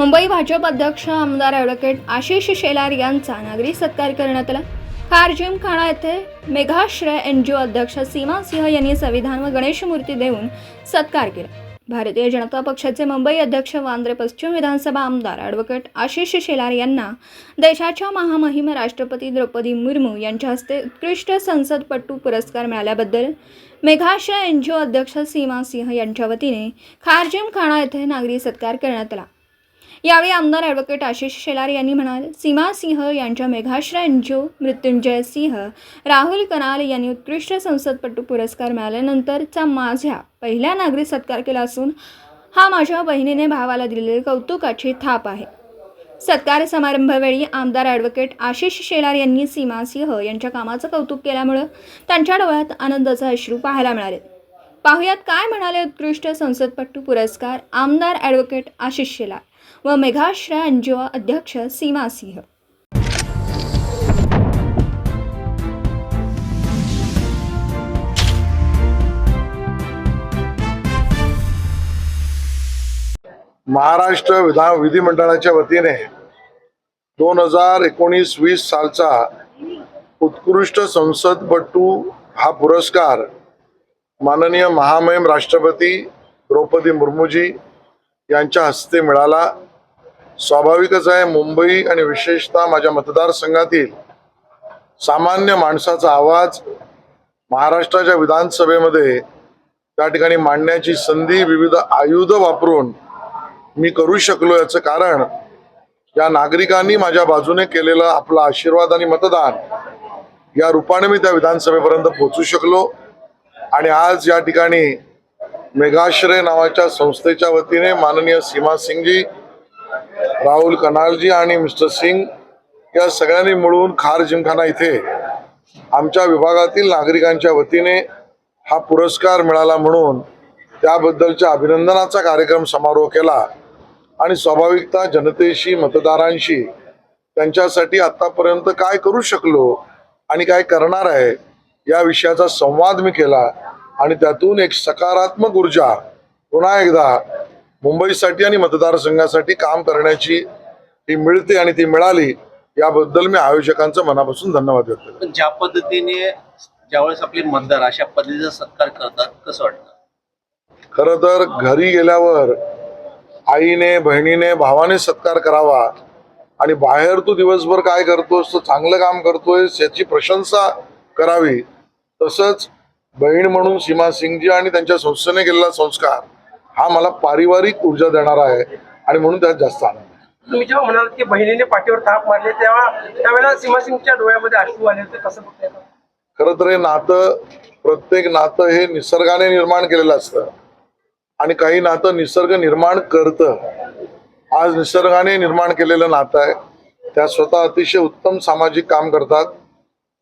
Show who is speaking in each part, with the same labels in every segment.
Speaker 1: मुंबई भाजप अध्यक्ष आमदार ॲडव्होकेट आशिष शेलार यांचा नागरी सत्कार करण्यात आला. कार येथे मेघाश्रय एन जी ओ अध्यक्ष सीमा सिंह यांनी संविधान व गणेश मूर्ती देऊन सत्कार केला. भारतीय जनता पक्षाचे मुंबई अध्यक्ष वांद्रे पश्चिम विधानसभा आमदार ॲडव्होकेट आशिष शेलार यांना देशाच्या महामहिम राष्ट्रपती द्रौपदी मुर्मू यांच्या हस्ते उत्कृष्ट संसदपटू पुरस्कार मिळाल्याबद्दल मेघाश्रय एन जी ओ अध्यक्ष सीमा सिंह यांच्या वतीने खारजिम येथे नागरी सत्कार करण्यात आला. यावेळी आमदार ॲडव्होकेट आशिष शेलार यांनी म्हणाले सीमा सिंह यांच्या मेघाश्रय एनजीओ मृत्युंजय सिंह राहुल कनाल यांनी उत्कृष्ट संसदपटू पुरस्कार मिळाल्यानंतरचा माझ्या पहिल्या नागरिक सत्कार केला असून हा माझ्या बहिणीने भावाला दिलेली कौतुकाची थाप आहे. सत्कार समारंभावेळी आमदार ॲडव्होकेट आशिष शेलार यांनी सीमा सिंह यांच्या कामाचं कौतुक केल्यामुळं त्यांच्या डोळ्यात आनंदाचे अश्रू पाहायला मिळाले. पाहुयात काय म्हणाले उत्कृष्ट संसदपटू पुरस्कार आमदार ॲडव्होकेट आशिष शेलार? व मेघाश्रय एनजीओ अध्यक्ष सीमा सिंह.
Speaker 2: महाराष्ट्र विधान विधिमंडळाच्या वतीने दोन हजार एकोणीस वीस सालचा उत्कृष्ट संसदपटू हा पुरस्कार माननीय महामहिम राष्ट्रपती द्रौपदी मुर्मूजी यांच्या हस्ते मिळाला. स्वाभाविकच आहे मुंबई आणि विशेषतः माझ्या मतदारसंघातील सामान्य माणसाचा आवाज महाराष्ट्राच्या विधानसभेमध्ये त्या ठिकाणी मांडण्याची संधी विविध आयुध वापरून मी करू शकलो याचं कारण या नागरिकांनी माझ्या बाजूने केलेलं आपला आशीर्वाद आणि मतदान या रूपाने मी त्या विधानसभेपर्यंत पोहोचू शकलो. आणि आज या ठिकाणी मेघाश्रय नावाच्या संस्थेच्या वतीने माननीय सीमा सिंगजी राहुल कनालजी आणि मिस्टर सिंग या सगळ्यांनी मिळून खार जिमखाना इथे आमच्या विभागातील नागरिकांच्या वतीने हा पुरस्कार मिळाला म्हणून त्याबद्दलच्या अभिनंदनाचा कार्यक्रम समारोह केला. आणि स्वाभाविकता जनतेशी मतदारांशी त्यांच्यासाठी आत्तापर्यंत काय करू शकलो आणि काय करणार आहे या विषयाचा संवाद मी केला. आणि त्यातून एक सकारात्मक ऊर्जा पुन्हा एकदा मुंबईसाठी आणि मतदारसंघासाठी काम करण्याची ती मिळते आणि ती मिळाली याबद्दल मी आयोजकांचं मनापासून धन्यवाद व्यक्त करतो.
Speaker 3: ज्या पद्धतीने ज्यावेळेस आपले मतदार अशा पद्धतीचा सत्कार करतात कसं वाटतं?
Speaker 2: खर तर घरी गेल्यावर आईने बहिणीने भावाने सत्कार करावा आणि बाहेर तू दिवसभर काय करतोस तो चांगलं काम करतोय याची प्रशंसा करावी. तसंच बहीण म्हणून सीमा सिंगजी आणि त्यांच्या संस्थेने केलेला संस्कार हा मला पारिवारिक ऊर्जा देणारा आहे आणि म्हणून त्यात जास्त आनंद
Speaker 4: तुम्ही जेव्हा म्हणाल की बहिणीने पाठीवर थाप मारले तेव्हा त्यावेळेला डोळ्यामध्ये अश्रू आले होते कसं
Speaker 2: खरं तर हे नातं प्रत्येक नातं हे निसर्गाने निर्माण केलेलं असतं. आणि काही नातं निसर्ग निर्माण करतं. आज निसर्गाने निर्माण केलेलं नातं आहे. त्या स्वतः अतिशय उत्तम सामाजिक काम करतात.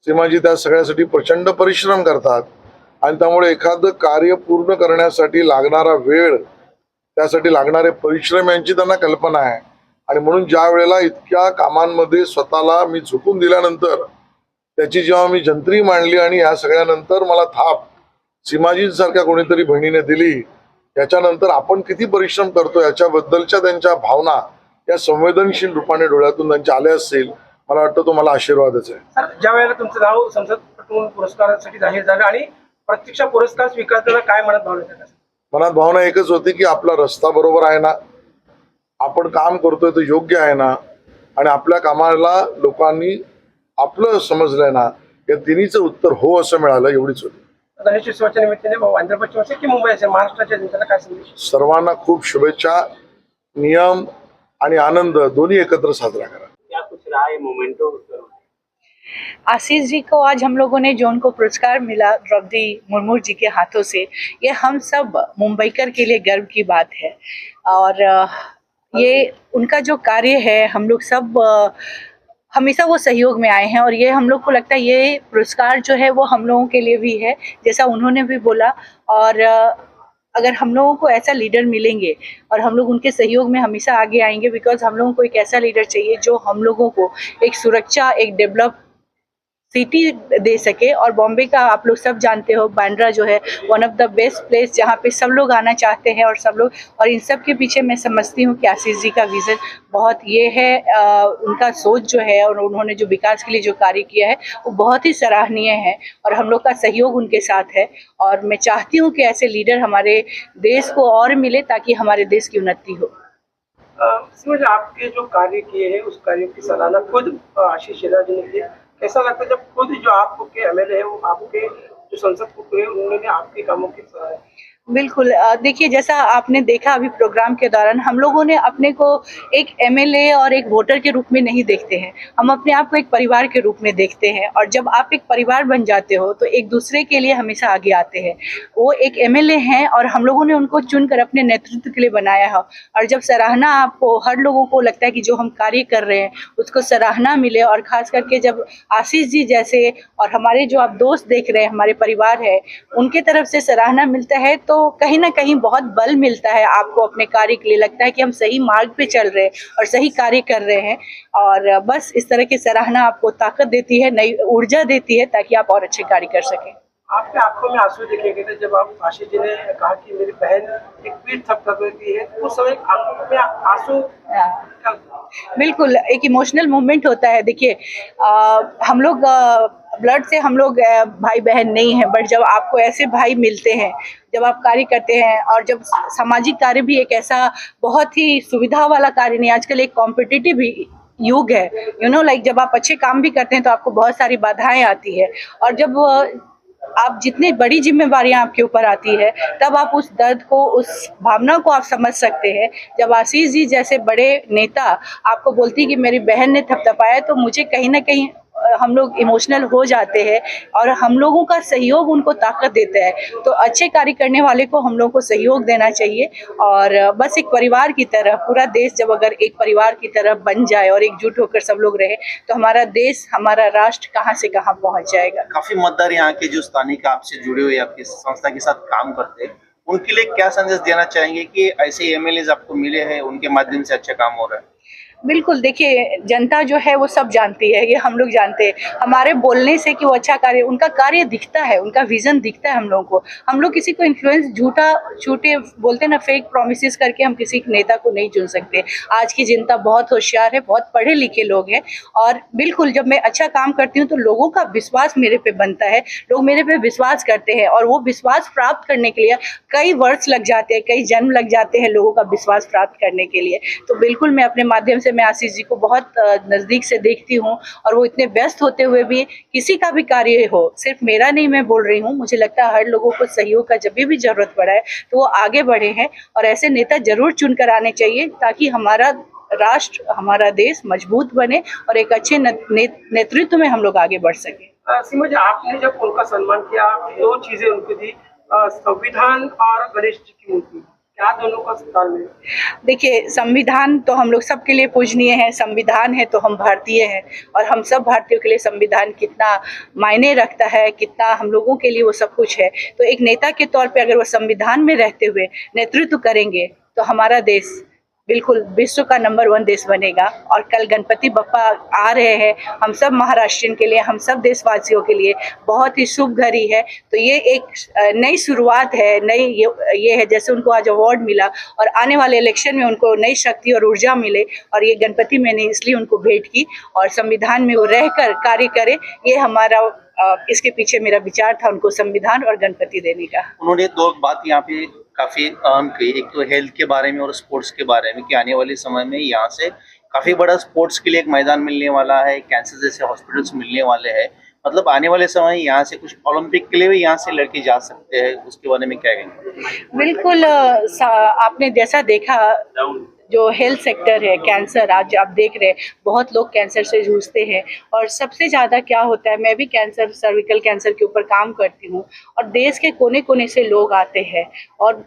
Speaker 2: सीमाजी त्या सगळ्यासाठी प्रचंड परिश्रम करतात. आणि त्यामुळे एखादं कार्य पूर्ण करण्यासाठी लागणारा वेळ त्यासाठी लागणारे परिश्रम यांची त्यांना कल्पना आहे. आणि म्हणून ज्या वेळेला इतक्या कामांमध्ये स्वतःला मी झुकून दिल्यानंतर त्याची जेव्हा मी जंत्री मांडली आणि या सगळ्यानंतर मला थाप सीमाजींसारख्या कोणीतरी बहिणीने दिली याच्यानंतर आपण किती परिश्रम करतो याच्याबद्दलच्या त्यांच्या भावना या संवेदनशील रूपाने डोळ्यातून त्यांच्या आल्या असतील मला वाटतं तो मला आशीर्वादच आहे.
Speaker 4: ज्या वेळेला तुमचं नाव संसद पटवून पुरस्कारासाठी जाहीर झालं आणि प्रत्यक्ष पुरस्कार स्वीकारताना काय म्हणत भावना
Speaker 2: मनात भावना एकच होती की आपला रस्ता बरोबर आहे ना? आपण काम करतोय तो योग्य आहे ना? आणि आपल्या कामाला लोकांनी आपलं समजलंय ना? या तिन्हीचं उत्तर हो असं मिळालं एवढीच होती.
Speaker 4: गणेशोत्सवाच्या निमित्ताने आंध्र पश्चिम असेल की मुंबई असेल? महाराष्ट्राच्या जनतेला काय संदेश?
Speaker 2: सर्वांना खूप शुभेच्छा नियम आणि आनंद दोन्ही एकत्र साजरा करा.
Speaker 5: आशीष जी को आज हम लोगों ने जो उनको पुरस्कार मिला द्रौपदी मुर्मू जी के हाथों से। ये हम सब मुंबईकर के लिए गर्व की बात है। और ये उनका जो कार्य है हम लोग सब हमेशा वो सहयोग में आए हैं। और ये हम लोग को लगता है ये पुरस्कार जो है वो हम लोगों के लिए भी है जैसा उन्होंने भी बोला। और अगर हम लोगों को ऐसा लीडर मिलेंगे और हम लोग उनके सहयोग में हमेशा आगे आएँगे बिकॉज़ हम लोगों को एक ऐसा लीडर चाहिए जो हम लोगों को एक सुरक्षा एक डेवलप सिटी दे सके और बॉम्बे का आप लोग सब जानते हो बांद्रा जो है one of the best place जहाँ पे सब लोग आना चाहते हैं और सब लोग और इन सब के पीछे मैं समझती हूँ कि आशीष जी का विजन बहुत ये है अ, उनका सोच जो है और उन्होंने जो विकास के लिए जो कार्य किया है वो बहुत ही सराहनीय है और हम लोग का सहयोग उनके साथ है। और मैं चाहती हूँ कि ऐसे लीडर हमारे देश को और मिले ताकि हमारे देश की उन्नति हो।
Speaker 4: आपके जो कार्य किए हैं उस कार्य की सराहना खुद आशीष शेलार जी ने की? कैसा लगता है जब खुद जो आपके एमएलए है, वो आपके जो संसद को उन्होंने आपके कामों की।
Speaker 5: बिल्कुल देखिए, जैसा आपने देखा अभी प्रोग्राम के दौरान, हम लोगों ने अपने को एक एमएलए और एक वोटर के रूप में नहीं देखते हैं। हम अपने आप को एक परिवार के रूप में देखते हैं और जब आप एक परिवार बन जाते हो तो एक दूसरे के लिए हमेशा आगे आते हैं। वो एक एमएलए हैं और हम लोगों ने उनको चुनकर अपने नेतृत्व के लिए बनाया है। और जब सराहना आपको, हर लोगों को लगता है कि जो हम कार्य कर रहे हैं, उसको सराहना मिले और खास करके जब आशीष जी जैसे और हमारे जो आप दोस्त देख रहे हैं, हमारे परिवार है, उनके तरफ़ से सराहना मिलता है तो कहीं ना कहीं बहुत बल मिलता है आपको अपने कार्य के लिए। लगता है कि हम सही मार्ग पे चल रहे हैं और सही कार्य कर रहे हैं और बस इस तरह की सराहना आपको ताकत देती है नई ऊर्जा देती है ताकि आप और अच्छे कार्य कर सकें।
Speaker 4: आपके आँखों में आँसू देखे गए थे जब आप आशीष जी ने कहा कि मेरी बहन एक पीठ थपथप देती है। उस समय आँखों में आँसू
Speaker 5: बिल्कुल एक इमोशनल मोमेंट होता है। देखिए हम लोग ब्लड से हम लोग भाई बहन नहीं हैं, बट जब आपको ऐसे भाई मिलते हैं, जब आप कार्य करते हैं और जब सामाजिक कार्य भी एक ऐसा बहुत ही सुविधा वाला कार्य नहीं, आजकल एक कॉम्पिटिटिव युग है। यू नो लाइक जब आप अच्छे काम भी करते हैं तो आपको बहुत सारी बाधाएँ आती है। और जब आप जितनी बड़ी जिम्मेवारियाँ आपके ऊपर आती है, तब आप उस दर्द को, उस भावना को आप समझ सकते हैं। जब आशीष जी जैसे बड़े नेता आपको बोलती कि मेरी बहन ने थपथपाया तो मुझे कहीं ना कहीं हम लोग इमोशनल हो जाते हैं और हम लोगों का सहयोग उनको ताकत देता है। तो अच्छे कार्य करने वाले को हम लोग को सहयोग देना चाहिए और बस एक परिवार की तरह, पूरा देश जब अगर एक परिवार की तरह बन जाए और एकजुट होकर सब लोग रहे तो हमारा देश, हमारा राष्ट्र कहाँ से कहाँ पहुँच जाएगा।
Speaker 3: काफ़ी मतदार यहाँ के जो स्थानीय आपसे जुड़े हुए आपकी संस्था के साथ काम करते हैं, उनके लिए क्या संदेश देना चाहेंगे कि ऐसे एमएलए आपको मिले हैं, उनके माध्यम से अच्छा काम हो रहा है?
Speaker 5: बिल्कुल, देखिए, जनता जो है वो सब जानती है, ये हम लोग जानते हैं। हमारे बोलने से कि वो अच्छा कार्य, उनका कार्य दिखता है, उनका विजन दिखता है हम लोगों को। हम लोग किसी को इन्फ्लुएंस झूठा, झूठे बोलते ना फेक प्रोमिस करके हम किसी नेता को नहीं चुन सकते। आज की जनता बहुत होशियार है, बहुत पढ़े लिखे लोग हैं और बिल्कुल, जब मैं अच्छा काम करती हूँ तो लोगों का विश्वास मेरे पे बनता है। लोग मेरे पे विश्वास करते हैं और वो विश्वास प्राप्त करने के लिए कई वर्ष लग जाते हैं, कई जन्म लग जाते हैं लोगों का विश्वास प्राप्त करने के लिए। तो बिल्कुल, मैं अपने माध्यम से मैं आशीष जी को बहुत नज़दीक से देखती हूँ और वो इतने व्यस्त होते हुए भी किसी का भी कार्य हो, सिर्फ़ मेरा नहीं मैं बोल रही हूँ, मुझे लगता है हर लोगों को सहयोग का जब भी ज़रूरत पड़ा है तो वो आगे बढ़े हैं और ऐसे नेता ज़रूर चुनकर आने चाहिए ताकि हमारा राष्ट्र, हमारा देश मज़बूत बने और एक अच्छे नेतृत्व में हम लोग आगे बढ़ सके।
Speaker 4: आपने जब उनका सम्मान किया, दो चीज़ें उनकी दी संविधान और गणेश जी की मूर्ति क्या दोनों
Speaker 5: देखिए, संविधान तो हम लोग सबके लिए पूजनीय है, संविधान है तो हम भारतीय हैं। और हम सब भारतीयों के लिए संविधान कितना मायने रखता है, कितना हम लोगों के लिए वो सब कुछ है। तो एक नेता के तौर पे अगर वो संविधान में रहते हुए नेतृत्व करेंगे तो हमारा देश बिल्कुल विश्व का नंबर वन देश बनेगा। और कल गणपति बप्पा आ रहे हैं। हम सब महाराष्ट्रियन के लिए, हम सब देशवासियों के लिए बहुत ही शुभ घड़ी है। तो ये एक नई शुरुआत है, नई ये ये है, जैसे उनको आज अवार्ड मिला और आने वाले इलेक्शन में उनको नई शक्ति और ऊर्जा मिले और ये गणपति मैंने इसलिए उनको भेंट की और संविधान में वो रहकर कार्य करे, ये हमारा इसके पीछे मेरा विचार था उनको संविधान और गणपति देने का।
Speaker 3: उन्होंने दो बात यहाँ पे काफ़ी अहम की एक तो हेल्थ के बारे में और स्पोर्ट्स के बारे में कि आने वाले समय में यहाँ से काफ़ी बड़ा स्पोर्ट्स के लिए एक मैदान मिलने वाला है कैंसर जैसे हॉस्पिटल्स मिलने वाले हैं। मतलब आने वाले समय यहाँ से कुछ ओलंपिक के लिए भी यहाँ से लड़के जा सकते हैं उसके बारे में क्या कहेंगे?
Speaker 5: बिल्कुल आपने जैसा देखा जो हेल्थ सेक्टर है कैंसर आज आप देख रहे हैं, बहुत लोग कैंसर से जूझते हैं। और सबसे ज़्यादा क्या होता है, मैं भी कैंसर सर्विकल कैंसर के ऊपर काम करती हूँ और देश के कोने कोने से लोग आते हैं और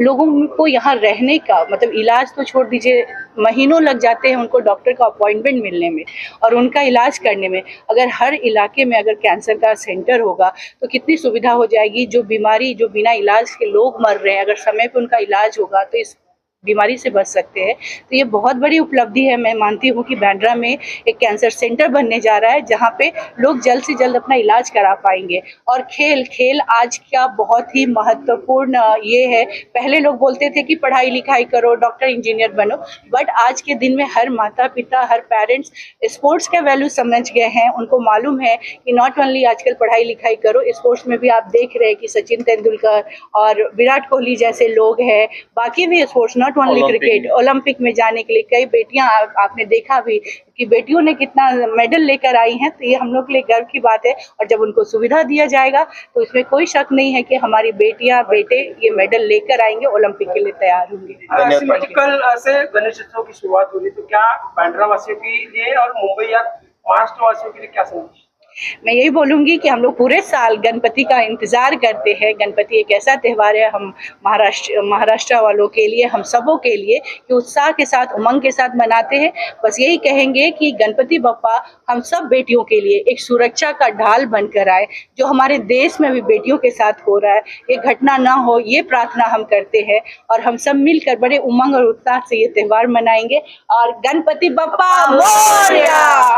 Speaker 5: लोगों को यहाँ रहने का मतलब इलाज तो छोड़ दीजिए, महीनों लग जाते हैं उनको डॉक्टर का अपॉइंटमेंट मिलने में और उनका इलाज करने में। अगर हर इलाके में अगर कैंसर का सेंटर होगा तो कितनी सुविधा हो जाएगी, जो बीमारी, जो बिना इलाज के लोग मर रहे हैं, अगर समय पे उनका इलाज होगा तो इस बीमारी से बच सकते हैं। तो ये बहुत बड़ी उपलब्धि है। मैं मानती हूँ कि बैंड्रा में एक कैंसर सेंटर बनने जा रहा है, जहाँ पे लोग जल्द से जल्द अपना इलाज करा पाएँगे। और खेल खेल आज का बहुत ही महत्वपूर्ण ये है। पहले लोग बोलते थे कि पढ़ाई लिखाई करो, डॉक्टर, इंजीनियर बनो, बट आज के दिन में हर माता पिता हर पेरेंट्स स्पोर्ट्स का वैल्यू समझ गए हैं। उनको मालूम है कि नॉट ओनली आजकल पढ़ाई लिखाई करो, स्पोर्ट्स में भी आप देख रहे हैं कि सचिन तेंदुलकर और विराट कोहली जैसे लोग हैं। बाकी भी स्पोर्ट्स ओनली क्रिकेट ओलंपिक में। जाने के लिए कई बेटियाँ आप, आपने देखा भी कि बेटियों ने कितना मेडल लेकर आई हैं तो ये हम लोग के लिए गर्व की बात है और जब उनको सुविधा दिया जाएगा तो इसमें कोई शक नहीं है कि हमारी बेटियाँ बेटे ये मेडल लेकर आएँगे ओलंपिक के लिए तैयार होंगे।
Speaker 4: कल से गणेश उत्सव की शुरुआत हो रही तो क्या बांद्रा वासियों के लिए और मुंबई या महाराष्ट्र वासियों के लिए क्या संदेश?
Speaker 5: मैं यही बोलूँगी कि हम लोग पूरे साल गणपति का इंतज़ार करते हैं। गणपति एक ऐसा त्यौहार है हम महाराष्ट्र महाराष्ट्र वालों के लिए, हम सबों के लिए, कि उत्साह के साथ, उमंग के साथ मनाते हैं। बस यही कहेंगे कि गणपति बप्पा हम सब बेटियों के लिए एक सुरक्षा का ढाल बनकर आए, जो हमारे देश में भी बेटियों के साथ हो रहा है। ये घटना ना हो, ये प्रार्थना हम करते हैं और हम सब मिलकर बड़े उमंग और उत्साह से ये त्यौहार मनाएँगे। और गणपति बप्पा मोरया!